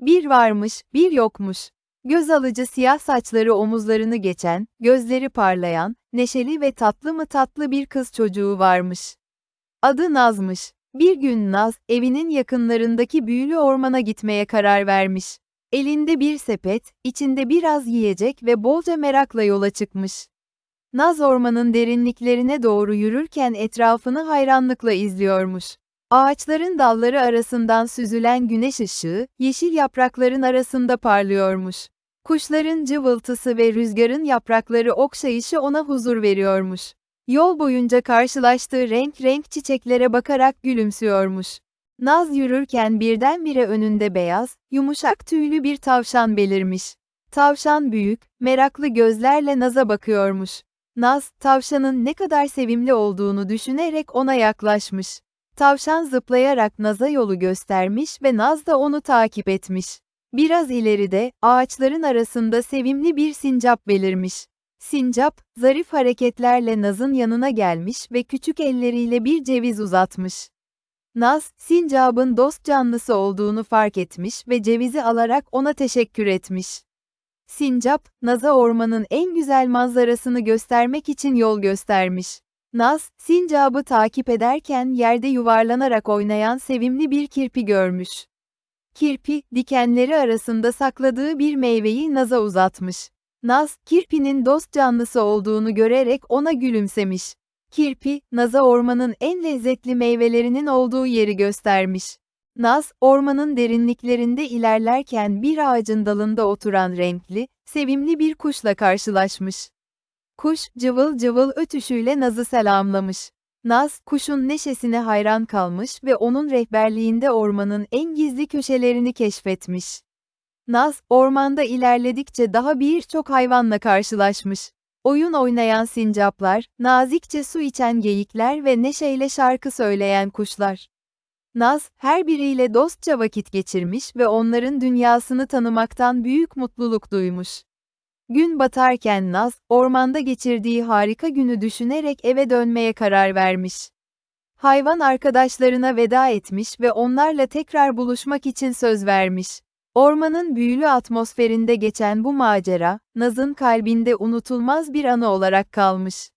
Bir varmış, bir yokmuş. Göz alıcı siyah saçları omuzlarını geçen, gözleri parlayan, neşeli ve tatlı mı tatlı bir kız çocuğu varmış. Adı Naz'mış. Bir gün Naz, evinin yakınlarındaki büyülü ormana gitmeye karar vermiş. Elinde bir sepet, içinde biraz yiyecek ve bolca merakla yola çıkmış. Naz ormanın derinliklerine doğru yürürken etrafını hayranlıkla izliyormuş. Ağaçların dalları arasından süzülen güneş ışığı, yeşil yaprakların arasında parlıyormuş. Kuşların cıvıltısı ve rüzgarın yaprakları okşayışı ona huzur veriyormuş. Yol boyunca karşılaştığı renk renk çiçeklere bakarak gülümsüyormuş. Naz yürürken birdenbire önünde beyaz, yumuşak tüylü bir tavşan belirmiş. Tavşan büyük, meraklı gözlerle Naz'a bakıyormuş. Naz, tavşanın ne kadar sevimli olduğunu düşünerek ona yaklaşmış. Tavşan zıplayarak Naz'a yolu göstermiş ve Naz da onu takip etmiş. Biraz ileride, ağaçların arasında sevimli bir sincap belirmiş. Sincap, zarif hareketlerle Naz'ın yanına gelmiş ve küçük elleriyle bir ceviz uzatmış. Naz, sincabın dost canlısı olduğunu fark etmiş ve cevizi alarak ona teşekkür etmiş. Sincap, Naz'a ormanın en güzel manzarasını göstermek için yol göstermiş. Naz, sincabı takip ederken yerde yuvarlanarak oynayan sevimli bir kirpi görmüş. Kirpi, dikenleri arasında sakladığı bir meyveyi Naz'a uzatmış. Naz, kirpinin dost canlısı olduğunu görerek ona gülümsemiş. Kirpi, Naz'a ormanın en lezzetli meyvelerinin olduğu yeri göstermiş. Naz, ormanın derinliklerinde ilerlerken bir ağacın dalında oturan renkli, sevimli bir kuşla karşılaşmış. Kuş, cıvıl cıvıl ötüşüyle Naz'ı selamlamış. Naz, kuşun neşesine hayran kalmış ve onun rehberliğinde ormanın en gizli köşelerini keşfetmiş. Naz, ormanda ilerledikçe daha birçok hayvanla karşılaşmış. Oyun oynayan sincaplar, nazikçe su içen geyikler ve neşeyle şarkı söyleyen kuşlar. Naz, her biriyle dostça vakit geçirmiş ve onların dünyasını tanımaktan büyük mutluluk duymuş. Gün batarken Naz, ormanda geçirdiği harika günü düşünerek eve dönmeye karar vermiş. Hayvan arkadaşlarına veda etmiş ve onlarla tekrar buluşmak için söz vermiş. Ormanın büyülü atmosferinde geçen bu macera, Naz'ın kalbinde unutulmaz bir anı olarak kalmış.